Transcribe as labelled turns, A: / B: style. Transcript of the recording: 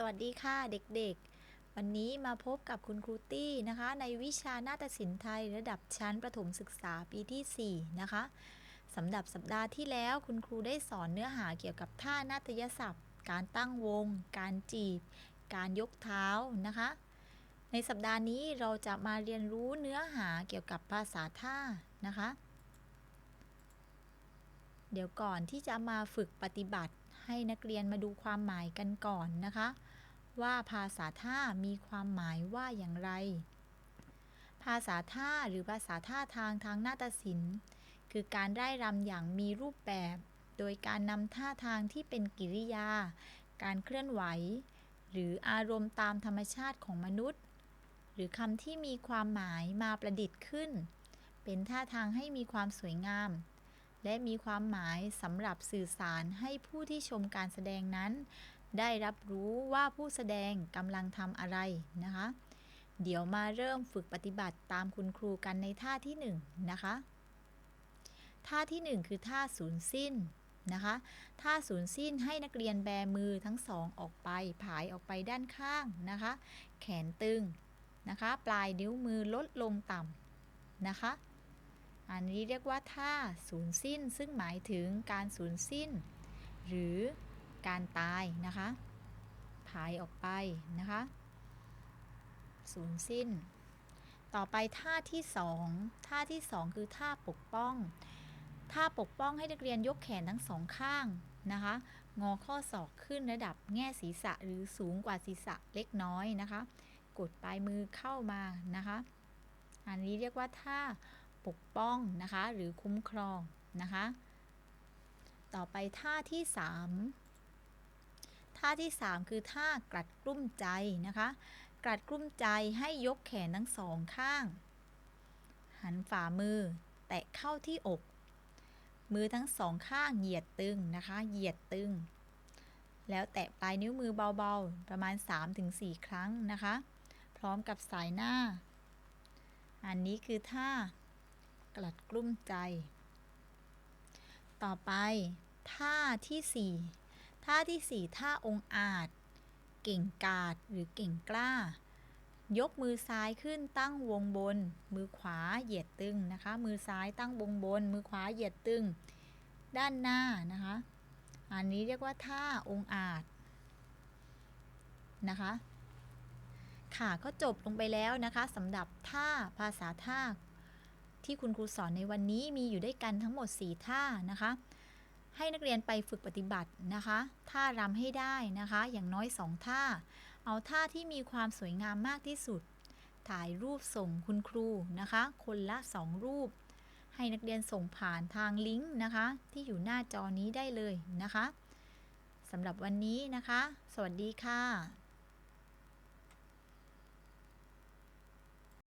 A: สวัสดีค่ะเด็กๆ วันนี้มาพบกับคุณครูตี้นะคะ ในวิชานาฏศิลป์ไทยระดับชั้นประถมศึกษาปีที่ 4 นะคะสำหรับสัปดาห์ที่แล้วคุณครูได้สอนเนื้อหาเกี่ยวกับท่านาฏยศัพท์ การตั้งวง การจีบ การยกเท้านะคะ ในสัปดาห์นี้เราจะมาเรียนรู้เนื้อหาเกี่ยวกับภาษาท่านะคะ เดี๋ยวก่อนที่จะมาฝึกปฏิบัติให้นักเรียนมาดูความหมายกันก่อนนะคะ ว่าภาษาท่ามีความหมายว่าอย่างไร ภาษาท่าหรือภาษาท่าทางทางนาฏศิลป์ คือการได้รำอย่างมีรูปแบบ โดยการนำท่าทางที่เป็นกิริยา การเคลื่อนไหว หรืออารมณ์ตามธรรมชาติของมนุษย์ หรือคำที่มีความหมายมาประดิษฐ์ขึ้น เป็นท่าทางให้มีความสวยงามและมีความหมายสำหรับสื่อสารให้ผู้ที่ชมการแสดงนั้น ได้รับรู้ว่าผู้แสดงกำลังทำอะไรนะคะ เดี๋ยวมาเริ่มฝึกปฏิบัติตามคุณครูกันในท่าที่1นงนะคะท่าที่ 1 คือท่าศูนย์สิ้นนะคะท่าศูนย์สิ้นให้นักเรียนแบมือทั้งสองออกไปผายออกไปด้านข้างนะคะ แขนตึงนะคะ ปลายนิ้วมือลดลงต่ำนะคะ อันนี้เรียกว่าท่าศูนย์สิ้น ซึ่งหมายถึงการสูญสิ้น หรือ การตายนะคะผายออกไปนะคะสูญสิ้น ต่อไปท่าที่สองท่าที่สองคือท่าปกป้อง ท่าปกป้องให้นักเรียนยกแขนทั้งสองข้างนะคะ งอข้อศอกขึ้นระดับแง่ศีรษะหรือสูงกว่าศีรษะเล็กน้อยนะคะ กดปลายมือเข้ามานะคะ อันนี้เรียกว่าท่าปกป้องนะคะ หรือคุ้มครองนะคะ ต่อไปท่าที่3 ท่าที่ 3 คือท่ากลัดกลุ้มใจนะคะ กลัดกลุ้มใจให้ยกแขนทั้งสองข้าง หันฝ่ามือ แตะเข้าที่อก มือทั้งสองข้างเหยียดตึงนะคะ เหยียดตึง แล้วแตะปลายนิ้วมือเบาๆ ประมาณ 3-4 ครั้งนะคะ พร้อมกับสายหน้า อันนี้คือท่ากลัดกลุ้มใจ ต่อไปท่าที่ 4 ท่าที่ 4 ท่าองอาจ เก่งกาจหรือเก่งกล้า ยกมือซ้ายขึ้นตั้งวงบน มือขวาเหยียดตึงนะคะ มือซ้ายตั้งวงบน มือขวาเหยียดตึง ด้านหน้านะคะ อันนี้เรียกว่าท่าองอาจนะคะ ค่ะก็จบลงไปแล้วนะคะสำหรับท่าภาษาท่าที่คุณครูสอนในวันนี้มีอยู่ด้วยกันทั้งหมด 4 ท่านะคะ ให้นักเรียนไปฝึกปฏิบัตินะคะท่ารำให้ได้นะคะ อย่างน้อย 2 ท่า เอาท่าที่มีความสวยงามมากที่สุด ถ่ายรูปส่งคุณครูนะคะ คนละ 2 รูป ให้นักเรียนส่งผ่านทางลิงก์นะคะ ที่อยู่หน้าจอนี้ได้เลยนะคะสำหรับวันนี้นะคะ สวัสดีค่ะ